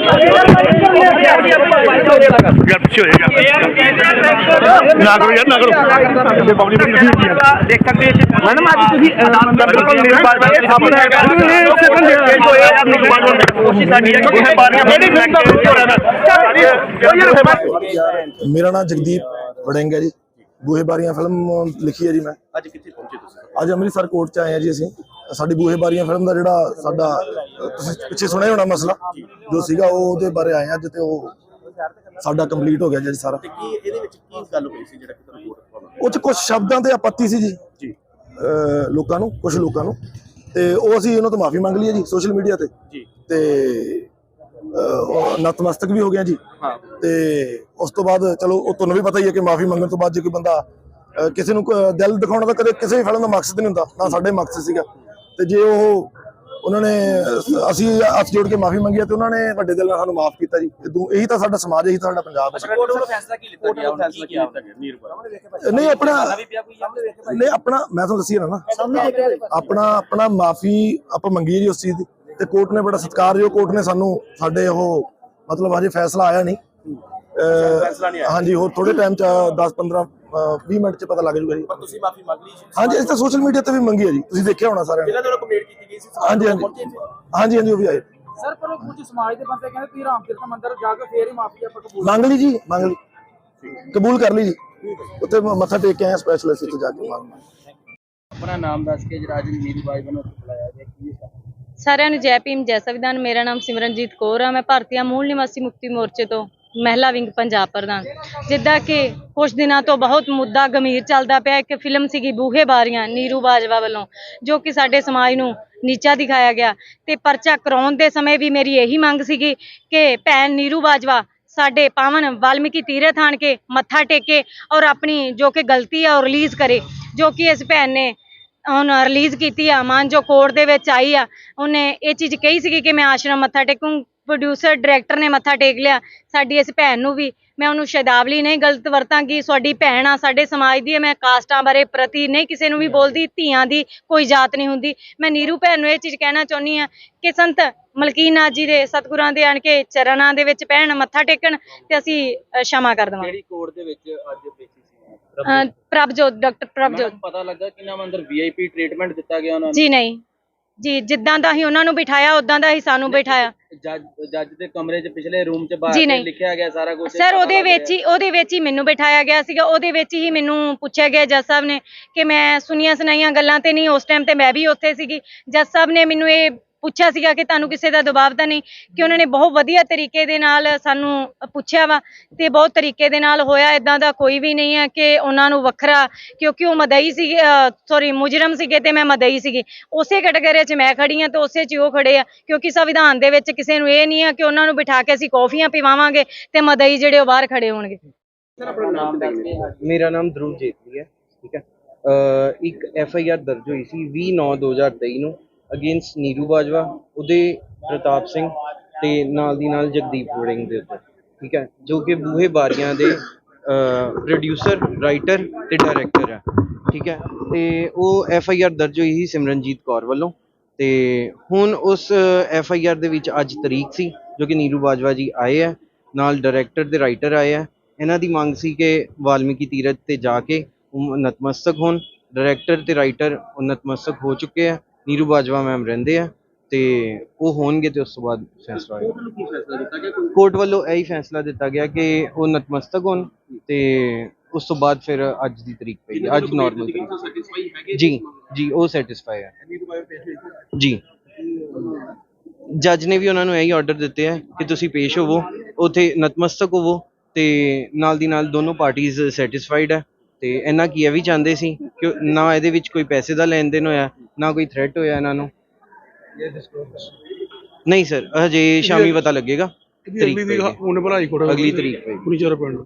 ਹੈ ਹੈ ਕਰ ਕਰ ਯਾਰ ਨਾ ਮਾਰੇ ਹੈ ਹੈ ਪਿੱਛੇ ਹੋ ਜਾ ਨਾ ਕਰੋ ਯਾਰ ਨਾ ਕਰੋ ਇਹ ਬੋਲੀ ਬੜੀ ਇਕੱਠੀ ਹੋਈ ਹੈ ਦੇਖ ਸਕਦੇ ਹੋ ਮੈਡਮ ਅੱਜ ਤੁਸੀਂ ਬਿਲਕੁਲ ਮੇਰੇ ਬਾਰ ਬਾਰ ਸਾਹਮਣੇ ਕੋਸ਼ਿਸ਼ ਸਾਡੀ ਹੈ ਕਿ ਬਾਰੀਆਂ ਮੇਰੀ ਮੇਰਾ ਨਾਮ ਜਗਦੀਪ ਵੜਿੰਗ ਹੈ ਜੀ। ਬੂਹੇ ਬਾਰੀਆਂ ਫਿਲਮ ਲਿਖੀ ਹੈ ਜੀ ਮੈਂ। ਅੱਜ ਕਿੱਥੇ ਪਹੁੰਚੇ ਤੁਸੀਂ? ਅੱਜ ਅੰਮ੍ਰਿਤਸਰ ਕੋਰਟ 'ਚ ਆਏ ਹਾਂ ਜੀ ਅਸੀਂ। ਸਾਡੀ ਬੂਹੇ ਬਾਰੀਆਂ ਫਿਲਮ ਦਾ ਜਿਹੜਾ ਸਾਡਾ ਤੁਸੀਂ ਪਿੱਛੇ ਸੁਣਿਆ ਹੋਣਾ ਮਸਲਾ ਜੋ ਸੀਗਾ ਉਹ ਉਹਦੇ ਬਾਰੇ ਆਏ ਅੱਜ ਤੇ ਉਹ ਸਾਡਾ ਕੰਪਲੀਟ ਹੋ ਗਿਆ ਜੀ ਸਾਰਾ। ਤੇ ਕੀ ਇਹਦੇ ਵਿੱਚ ਕੀ ਗੱਲ ਹੋਈ ਸੀ ਜਿਹੜਾ ਕਿ ਤੁਹਾਨੂੰ ਕੋਰਟ ਪਾਉਣਾ ਉਹ 'ਚ ਕੁਝ ਸ਼ਬਦਾਂ ਤੇ ਆਪੱਤੀ ਸੀ ਜੀ। ਜੀ। ਲੋਕਾਂ ਨੂੰ ਕੁਝ ਲੋਕਾਂ ਨੂੰ। ਤੇ ਉਹ ਅਸੀਂ ਉਹਨਾਂ ਤੋਂ ਮਾਫੀ ਮੰਗ ਲਈ ਹੈ ਜੀ ਸੋਸ਼ਲ ਮੀਡੀਆ ਤੇ। ਜੀ। ਤੇ ਨਤਮਸਤਕ ਵੀ ਹੋ ਗਿਆ ਜੀ। ਹਾਂ। ਤੇ ਉਸ ਤੋਂ ਬਾਅਦ ਚਲੋ ਉਹ ਤੁਹਾਨੂੰ ਵੀ ਪਤਾ ਹੀ ਹੈ ਕਿ ਮਾਫੀ ਮੰਗਣ ਤੋਂ ਬਾਅਦ ਜੇ ਕੋਈ ਬੰਦਾ ਕਿਸੇ ਨੂੰ ਦਿਲ ਦਿਖਾਉਣਾ ਤਾਂ ਕਦੇ ਕਿਸੇ ਵੀ ਫਿਲਮ ਦਾ ਮਕਸਦ ਨਹੀਂ ਹੁੰਦਾ ਨਾ ਸਾਡੇ ਮਕਸਦ ਸੀਗਾ। ਤੇ ਜੇ ਉਹ ਉਹਨਾਂ ਨੇ ਅਸੀਂ ਹੱਥ ਜੋੜ ਕੇ ਮਾਫੀ ਮੰਗੀ ਤੇ ਉਹਨਾਂ ਨੇ ਵੱਡੇ ਦਿਲ ਨਾਲ ਸਾਨੂੰ ਮਾਫ ਕੀਤਾ ਜੀ। ਇਹ ਤਾਂ ਸਾਡਾ ਸਮਾਜ ਹੈ, ਇਹੀ ਤਾਂ ਸਾਡਾ ਪੰਜਾਬ ਹੈ। ਕੋਰਟ ਵੱਲੋਂ ਫੈਸਲਾ ਕੀ ਲਿੱਤਾ ਗਿਆ? ਫੈਸਲਾ ਕੀ ਲਿੱਤਾ ਗਿਆ? ਨਹੀਂ ਆਪਣਾ ਨਹੀਂ ਆਪਣਾ ਮੈਂ ਤੁਹਾਨੂੰ ਦੱਸੀ ਨਾ। ਆਪਣਾ ਆਪਣਾ ਮਾਫੀ ਆਪਾਂ ਮੰਗੀ ਜੀ ਉਸ ਚੀਜ਼ ਦੀ। ਤੇ ਕੋਰਟ ਨੇ ਬੜਾ ਸਤਿਕਾਰਯੋਗ ਕੋਰਟ ਨੇ ਸਾਨੂੰ ਸਾਡੇ ਉਹ ਮਤਲਬ ਹਜੇ ਫੈਸਲਾ ਆਇਆ ਨਹੀਂ। ਹਾਂਜੀ ਹੋਰ ਥੋੜੇ ਟਾਈਮ ਚ 10 15 20 ਮਿੰਟ ਚ ਪਤਾ ਲੱਗ ਜੂਗਾ ਜੀ। ਪਰ ਤੁਸੀਂ ਮਾਫੀ ਮੰਗ ਲਈ ਸੀ। ਹਾਂਜੀ ਇਸ ਤਾਂ ਸੋਸ਼ਲ ਮੀਡੀਆ ਤੇ ਵੀ ਮੰਗੀ ਹੈ ਜੀ। ਤੁਸੀਂ ਦੇਖਿਆ ਹੋਣਾ ਸਾਰਿਆਂ ਨੇ। ਇਹਨਾਂ ਦੇ ਵੱਲੋਂ ਕੰਪਲੇਂਟ ਕੀਤੀ ਗਈ ਸੀ ਹਾਂਜੀ ਹਾਂਜੀ। ਹਾਂਜੀ ਹਾਂਜੀ ਉਹ ਵੀ ਆਏ। ਸਰ ਪਰ ਉਹ ਕੁਝ ਸਮਾਜ ਦੇ ਬੰਦੇ ਕਹਿੰਦੇ ਤੁਸੀਂ ਰਾਮ ਤੀਰਥ ਮੰਦਿਰ ਜਾ ਕੇ ਫੇਰ ਹੀ ਮਾਫੀ ਆਪਾਂ ਕਬੂਲ ਮੰਗ ਲਈ ਜੀ ਮੰਗ ਲਈ। ਕਬੂਲ ਕਰ ਲਈ ਜੀ। ਉੱਥੇ ਮੱਥਾ ਟੇਕ ਕੇ ਆਏ ਸਪੈਸ਼ਲਿਸਟ ਉੱਤੇ ਜਾ ਕੇ ਮੰਗ ਆਪਣਾ ਨਾਮ ਦੱਸ ਕੇ ਜਰਾ ਜੀ ਨੀਰੂ ਬਾਈ ਵੱਲੋਂ ਬੁਲਾਇਆ ਗਿਆ ਕੀ ਸਾਰਿਆਂ ਨੂੰ ਜੈ ਭੀਮ ਜੈ ਸੰਵਿਧਾਨ। ਮੇਰਾ ਨਾਮ ਸਿਮਰਨਜੀਤ ਕੌਰ ਆ। ਮੈਂ ਭਾਰਤੀਆ ਮੂਲ ਨਿਵਾਸੀ ਮੁਕਤੀ ਮੋਰਚੇ ਤੋਂ। ਮਹਿਲਾ ਵਿੰਗ ਪੰਜਾਬ ਪ੍ਰਧਾਨ। ਜਿੱਦਾਂ ਕਿ ਕੁਝ ਦਿਨਾਂ ਤੋਂ ਬਹੁਤ ਮੁੱਦਾ ਗੰਭੀਰ ਚੱਲਦਾ ਪਿਆ। ਇੱਕ ਫਿਲਮ ਸੀਗੀ ਬੂਹੇ ਬਾਰੀਆਂ ਨੀਰੂ ਬਾਜਵਾ ਵੱਲੋਂ, ਜੋ ਕਿ ਸਾਡੇ ਸਮਾਜ ਨੂੰ ਨੀਚਾ ਦਿਖਾਇਆ ਗਿਆ। ਤੇ ਪਰਚਾ ਕਰਾਉਣ ਦੇ ਸਮੇਂ ਵੀ ਮੇਰੀ ਇਹੀ ਮੰਗ ਸੀਗੀ ਕਿ ਭੈਣ ਨੀਰੂ ਬਾਜਵਾ ਸਾਡੇ ਪਾਵਨ ਵਾਲਮੀਕੀ ਤੀਰਥ ਆਣ ਕੇ ਮੱਥਾ ਟੇਕੇ ਔਰ ਆਪਣੀ ਜੋ ਕਿ ਗਲਤੀ ਆ ਉਹ ਰਿਲੀਜ਼ ਕਰੇ, ਜੋ ਕਿ ਇਸ ਭੈਣ ਨੇ ਹੁਣ ਰਿਲੀਜ਼ ਕੀਤੀ ਆ। ਮਾਨ ਜੋ ਕੋਰਟ ਦੇ ਵਿੱਚ ਆਈ ਆ। ਉਹਨੇ ਇਹ ਚੀਜ਼ ਕਹੀ ਸੀਗੀ ਕਿ ਮੈਂ ਆਸ਼ਰਮ ਮੱਥਾ ਟੇਕੂੰ। ਪ੍ਰੋਡਿਊਸਰ ਡਾਇਰੈਕਟਰ ਨੇ ਮੱਥਾ ਟੇਕ ਲਿਆ ਸਾਡੀ ਇਸ ਭੈਣ ਨੂੰ ਵੀ। ਮੈਂ ਉਹਨੂੰ ਸ਼ਬਦਾਵਲੀ ਨਹੀਂ ਗਲਤ ਵਰਤਾਂਗੀ ਸਾਡੀ ਭੈਣ ਆ ਸਾਡੇ ਸਮਾਜ ਦੀ ਹੈ ਮੈਂ ਕਾਸਟਾਂ ਬਾਰੇ ਪ੍ਰਤੀ ਨਹੀਂ ਕਿਸੇ ਨੂੰ ਵੀ ਬੋਲਦੀ ਧੀਆਂ ਦੀ ਕੋਈ ਜਾਤ ਨਹੀਂ ਹੁੰਦੀ। ਮੈਂ ਨੀਰੂ ਭੈਣ ਨੂੰ ਇਹ ਚੀਜ਼ ਕਹਿਣਾ ਚਾਹੁੰਦੀ ਆ ਕਿ ਸੰਤ ਮਲਕੀਨਾ ਜੀ ਦੇ ਸਤਿਗੁਰਾਂ ਦੇ ਆਣ ਕੇ ਚਰਨਾਂ ਦੇ ਵਿੱਚ ਪੈਣ ਮੱਥਾ ਟੇਕਣ ਤੇ ਅਸੀਂ ਸ਼ਮਾ ਕਰ ਦਵਾਂਗੇ। ਕਿਹੜੀ ਕੋਰਟ ਦੇ ਵਿੱਚ ਅੱਜ ਪੇਸ਼ੀ ਸੀ? ਪ੍ਰਭਜੋਤ ਡਾਕਟਰ ਪ੍ਰਭਜੋਤ। ਪਤਾ ਲੱਗਾ ਕਿ ਨਾਮ ਅੰਦਰ ਵੀਆਈਪੀ ਟ੍ਰੀਟਮੈਂਟ ਦਿੱਤਾ ਗਿਆ ਉਹਨਾਂ ਨੂੰ? ਜੀ ਨਹੀਂ। ਜੀ ਜਿੱਦਾਂ ਦਾ ਹੀ ਉਹਨਾਂ ਨੂੰ ਬਿਠਾਇਆ ਉਦਾਂ ਦਾ ਹੀ ਸਾਨੂੰ ਬਿਠਾਇਆ। ਜੱਜ ਜੱਜ ਦੇ ਕਮਰੇ 'ਚ ਪਿਛਲੇ ਰੂਮ 'ਚ ਜੀ ਬਾਹਰ ਨਹੀਂ। ਲਿਖਿਆ ਗਿਆ ਸਾਰਾ ਕੁਝ ਸਰ ਉਹਦੇ ਵਿੱਚ ਹੀ ਉਹਦੇ ਵਿੱਚ ਹੀ ਮੈਨੂੰ ਬਿਠਾਇਆ ਗਿਆ ਸੀਗਾ ਉਹਦੇ ਵਿੱਚ ਹੀ ਮੈਨੂੰ ਪੁੱਛਿਆ ਗਿਆ ਜੱਜ ਸਾਹਿਬ ਨੇ ਕਿ ਮੈਂ ਸੁਣੀਆਂ ਸੁਣਾਈਆਂ ਗੱਲਾਂ ਤੇ ਨਹੀਂ ਉਸ ਟਾਈਮ ਤੇ ਮੈਂ ਵੀ ਉੱਥੇ ਸੀਗੀ। ਜੱਜ ਸਾਹਿਬ ਨੇ ਮੈਨੂੰ ਇਹ ਪੁੱਛਿਆ ਸੀਗਾ ਕਿ ਤੁਹਾਨੂੰ ਕਿਸੇ ਦਾ ਦਬਾਅ ਤਾਂ ਨਹੀਂ ਕਿ ਉਹਨਾਂ ਨੇ ਬਹੁਤ ਵਧੀਆ ਤਰੀਕੇ ਦੇ ਨਾਲ ਸਾਨੂੰ ਪੁੱਛਿਆ ਵਾ ਤੇ ਬਹੁਤ ਤਰੀਕੇ ਦੇ ਨਾਲ ਹੋਇਆ ਇਦਾਂ ਦਾ ਕੋਈ ਵੀ ਨਹੀਂ ਹੈ ਕਿ ਉਹਨਾਂ ਨੂੰ ਵੱਖਰਾ ਕਿਉਂਕਿ ਉਹ ਮਦਈ ਸੀਗੇ ਸੌਰੀ ਮੁਜਰਮ ਸੀਗੇ ਤੇ ਮੈਂ ਮਦਈ ਸੀਗੀ। ਉਸੇ ਕੈਟਾਗਰੀ 'ਚ ਮੈਂ ਖੜੀ ਹਾਂ ਤੇ ਉਸੇ 'ਚ ਹੀ ਉਹ ਖੜੇ ਆ ਕਿਉਂਕਿ ਸੰਵਿਧਾਨ ਦੇ ਵਿੱਚ ਕਿਸੇ ਨੂੰ ਇਹ ਨਹੀਂ ਆ ਕਿ ਉਹਨਾਂ ਨੂੰ ਬਿਠਾ ਕੇ ਅਸੀਂ ਕੌਫੀਆਂ ਪੀਵਾਵਾਂਗੇ ਤੇ ਮਦਈ ਜਿਹੜੇ ਉਹ ਬਾਹਰ ਖੜੇ ਹੋਣਗੇ। ਮੇਰਾ ਨਾਮ ਧਰੁਵ ਜੇਤਲੀ ਹੈ ਠੀਕ ਹੈ। ਇੱਕ ਐਫ ਆਈ ਆਰ ਦਰਜ ਹੋਈ ਸੀ 20 9 2023 ਨੂੰ। ਅਗੇਂਸਟ ਨੀਰੂ ਬਾਜਵਾ ਉਹਦੇ ਪ੍ਰਤਾਪ ਸਿੰਘ ਤੇ ਨਾਲ ਦੀ ਨਾਲ ਜਗਦੀਪ ਵੜਿੰਗ ਦੇ ਉੱਤੇ, ਠੀਕ ਹੈ, ਜੋ ਕਿ ਬੂਹੇ ਬਾਰੀਆਂ ਦੇ ਪ੍ਰੋਡਿਊਸਰ ਰਾਈਟਰ ਤੇ ਡਾਇਰੈਕਟਰ ਹੈ, ਠੀਕ ਹੈ, ਤੇ ਉਹ ਐਫ ਆਈ ਆਰ ਦਰਜ ਹੋਈ ਸੀ ਸਿਮਰਨਜੀਤ ਕੌਰ ਵੱਲੋਂ, ਤੇ ਹੁਣ ਉਸ ਐਫ ਆਈ ਆਰ ਦੇ ਵਿੱਚ ਅੱਜ ਤਰੀਕ ਸੀ, ਜੋ ਕਿ ਨੀਰੂ ਬਾਜਵਾ ਜੀ ਆਏ ਹੈ, ਨਾਲ ਡਾਇਰੈਕਟਰ ਤੇ ਰਾਈਟਰ ਆਏ ਹੈ, ਇਹਨਾਂ ਦੀ ਮੰਗ ਸੀ ਕਿ ਵਾਲਮੀਕੀ ਤੀਰਥ ਤੇ ਜਾ ਕੇ ਉਹ ਨਤਮਸਤਕ ਹੋਣ ਡਾਇਰੈਕਟਰ ਤੇ ਰਾਈਟਰ ਉਹ ਨਤਮਸਤਕ ਹੋ ਚੁੱਕੇ ਆ ਨੀਰੂ ਬਾਜਵਾ ਮੈਮ ਰਹਿੰਦੇ ਆ ਤੇ ਉਹ ਹੋਣਗੇ ਤੇ ਉਸ ਤੋਂ ਬਾਅਦ ਫੈਸਲਾ ਹੋਏਗਾ। ਕੀ ਫੈਸਲਾ ਦਿੱਤਾ ਗਿਆ? ਕੋਈ ਕੋਰਟ ਵੱਲੋਂ ਇਹੀ ਫੈਸਲਾ ਦਿੱਤਾ ਗਿਆ ਕਿ ਉਹ ਨਤਮਸਤਕ ਹੋਣ ਤੇ ਉਸ ਤੋਂ ਬਾਅਦ ਫਿਰ ਅੱਜ ਦੀ ਤਰੀਕ ਪਈ ਹੈ। ਅੱਜ ਨਾਰਮਲ ਤਰੀਕ। ਸੈਟੀਸਫਾਈ ਹੈਗੇ? ਜੀ ਜੀ ਉਹ ਸੈਟੀਸਫਾਈ ਹੈ। ਨੀਰਪਾ ਪੇਸ਼ ਹੋਈ ਸੀ। ਜੀ। ਜੱਜ ਨੇ ਵੀ ਉਹਨਾਂ ਨੂੰ ਇਹੀ ਆਰਡਰ ਦਿੱਤੇ ਹੈ ਕਿ ਤੁਸੀਂ ਪੇਸ਼ ਹੋਵੋ ਉਥੇ ਨਤਮਸਤਕ ਹੋਵੋ ਤੇ ਨਾਲ ਦੀ ਨਾਲ ਦੋਨੋਂ ਪਾਰਟੀਆਂ ਸੈਟੀਸਫਾਈਡ ਹੈ ਤੇ ਇਹਨਾਂ ਕੀ ਇਹ ਵੀ ਚਾਹੁੰਦੇ ਸੀ ਕਿ ਨਾ ਇਹਦੇ ਵਿੱਚ ਕੋਈ ਪੈਸੇ ਦਾ ਲੈਣ ਦੇਣ ਹੋਇਆ ਨਾ ਕੋਈ ਥ੍ਰੈਟ ਹੋਇਆ ਇਹਨਾਂ ਨੂੰ? ਨਹੀਂ ਸਰ ਹਜੇ ਸ਼ਾਮੀ ਪਤਾ ਲੱਗੇਗਾ। ਤਰੀਕ ਪਈ ਹੈ। ਉਹਨੇ ਬਣਾਈ ਕੋੜਾ ਅਗਲੀ ਤਰੀਕ ਪਈ ਪੁਰੀ ਚਾਰ ਪਿੰਡ।